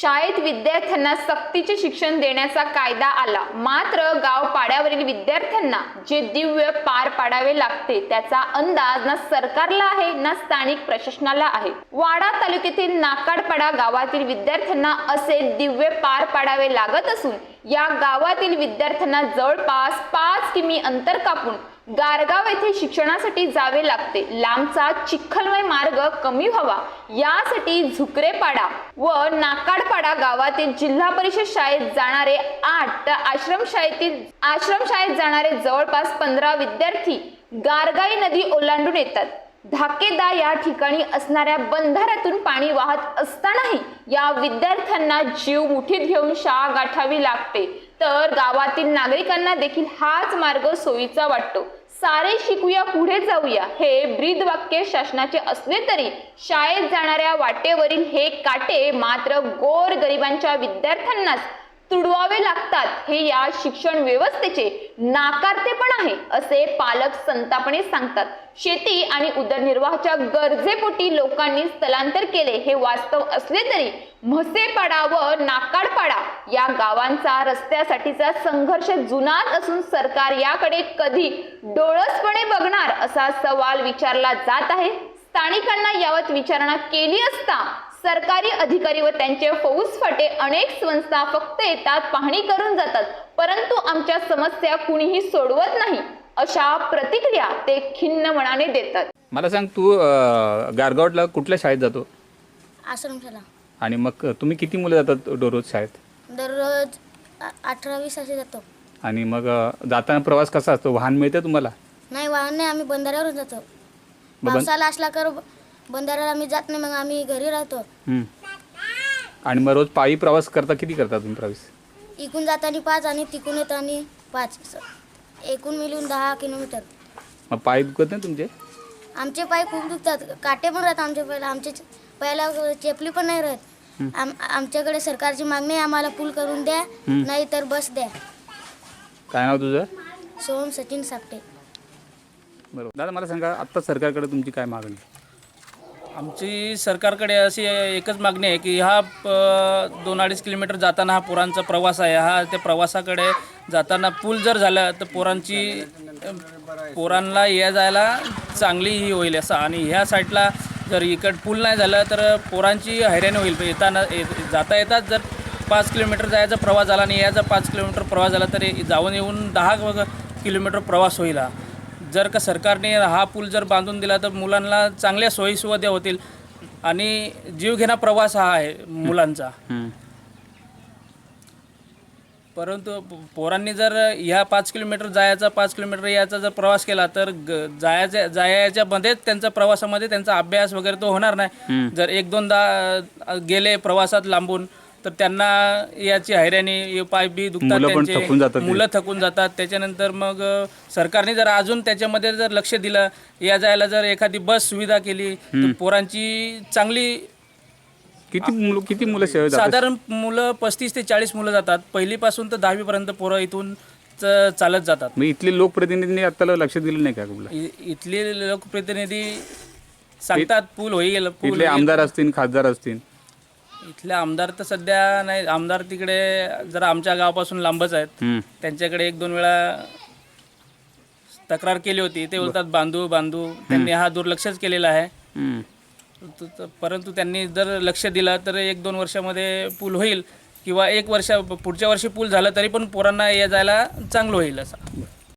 शाळेत विद्यार्थ्यांना सक्तीचे शिक्षण देण्याचा कायदा आला. मात्र गाव पाड्यावरील विद्यार्थ्यांना जे दिव्य पार पाडावे लागते त्याचा अंदाज ना सरकारला आहे ना स्थानिक प्रशासनाला आहे. वाडा तालुक्यातील नाकाडपाडा गावातील विद्यार्थ्यांना असे दिव्य पार पाडावे लागत असून या गावातील विद्यार्थ्यांना जवळपास पाच किमी अंतर कापून गारगाव येथे शिक्षणासाठी जावे लागते. लांबचा चिखलमय मार्ग कमी व्हावा. यासाठी झुकरेपाडा व नाकाडपाडा गावातील जिल्हा परिषद शाळेत जाणारे आठ तर आश्रम शाळेतील आश्रम शाळेत जाणारे जवळपास पंधरा विद्यार्थी गारगाई नदी ओलांडून येतात. धाकेदा या ठिकाणी असणाऱ्या बंधाऱ्यातून पाणी वाहत असतानाही या विद्यार्थ्यांना जीव मुठीत घेऊन शाळा गाठावी लागते. तर गावातील नागरिकांना देखील हाच मार्ग सोयीचा वाटतो. सारे शिकूया पुढे जाऊया. हे ब्रीद वाक्य शासनाचे असले तरी शाळेत जाणाऱ्या वाटेवरील हे काटे मात्र गोर गरिबांच्या विद्यार्थ्यांनाच तुडवावे लागतात. हे या शिक्षण व्यवस्थेचे नाकारते पण आहे असे पालक संतापणे सांगतात. शेती आणि उदरनिर्वाहाच्या गरजेपोटी लोकांनी स्थलांतर केले हे वास्तव असले तरी म्हसेपाडा व नाकाडपाडा या गावांचा रस्त्यासाठीचा संघर्ष जुनाच असून सरकार याकडे कधी डोळसपणे बघणार असा सवाल विचारला जात आहे. स्थानिकांना यावत विचारणा केली असता सरकारी अधिकारी व त्यांचे फौजफाटे अनेक संस्था फक्त येतात पाहणी करून जातात. परंतु आमच्या समस्या कुणीही सोडवत नाही अशा प्रतिक्रिया ते खिन्न मनाने देतात. मला सांग तू अं, गारगावला कुठल्या शाळेत जातो? आश्रमशाला आणि मग तुम्ही किती मुलं जातात दररोज शाळेत? दररोज आ- अठरा वीस असे जातो. आणि मग अं, जाताना प्रवास कसा असतो? वाहन मिळते तुम्हाला? नाही वाहन नाही आम्ही बंधाऱ्यावरून जातो. बं- पावसाला असला कर बंधाऱ्याला आम्ही जात नाही मग आम्ही घरी राहतो. हं. आणि मग रोज पायी प्रवास करता किती करता तुम्ही प्रवास? इकून जाताना पाच आणि तिकून येताना पाच. असं. एकूण मिळून दहा किलोमीटर. मग पाय दुखत नाही तुमचे? आमचे पाय खूप दुखतात. काटे पण राहतात आमच्या पायला आमचे पायाला चेपली पण नाही राहत. आम आमच्याकडे सरकारची मागणी आहे आम्हाला पूल करून द्या नाही तर बस द्या. काय नाव तुझं? सोहम सचिन सापटे. बरोबर. दादा मला सांगा आत्ता सरकारकडे तुमची काय मागणी? आमची सरकारकडे अशी एकच मागणी आहे की हा प- दोन अडीच किलोमीटर जाताना हा पोरांचा प्रवास आहे. हा त्या प्रवासाकडे जाताना पूल जर झाला तर पोरांची पोरांना या जायला चांगली ही होईल असं. आणि ह्या साईडला जर इकड पूल नाही झालं तर पोरांची हैराणी होईल. येताना ये- जाता येतात जर पाच किलोमीटर जायचा प्रवास झाला आणि याचा पाच किलोमीटर प्रवास झाला तर जाऊन येऊन दहा किलोमीटर प्रवास होईल हा. जर का सरकारने हा पूल जर बांधून दिला तर मुलांना चांगल्या सोयीसुविधा होतील आणि जीवघेणा प्रवास हा आहे मुलांचा. परंतु पोरांनी जर ह्या पाच किलोमीटर जायचा पाच किलोमीटर याचा जर प्रवास केला तर जायच्या जायच्या मध्येच त्यांचा प्रवासामध्ये त्यांचा अभ्यास वगैरे तो होणार नाही. जर एक दोनदा गेले प्रवासात लांबून तर त्यांना याची हैराणी पाय बी दुखतात मुलं पण थकून जातात. मुलं थकून जातात. त्याच्यानंतर मग अ, सरकारने जर अजून त्याच्यामध्ये जर लक्ष दिलं या जायला जर एखादी बस सुविधा केली तर पोरांची चांगली किती मुलं किती मुलं जातात? साधारण मुलं पस्तीस ते चाळीस मुलं जातात. पहिलीपासून तर दहावीपर्यंत पोरं इथून च- चालत जातात. मग इथले लोकप्रतिनिधींनी आत्ताला लक्ष दिलं नाही का कुठलं? इ- इथले लोकप्रतिनिधी सांगतात पूल होईल पूल इथले. आमदार असतील खासदार असतील. इथले आमदार तर सध्या नाही आमदार तिकडे जरा आमच्या गावापासून लांबच आहेत. त्यांच्याकडे एक दोन वेळा तक्रार केली होती. ते बोलतात बांधू बांधू. त्यांनी हा दुर्लक्षच केलेला आहे. हं. त- त- परंतु त्यांनी जर लक्ष दिलं तर एक दोन वर्षामध्ये पूल होईल किंवा एक वर्ष पुढच्या वर्षी पूल झालं तरी पण पोरांना या जायला चांगलं होईल असं.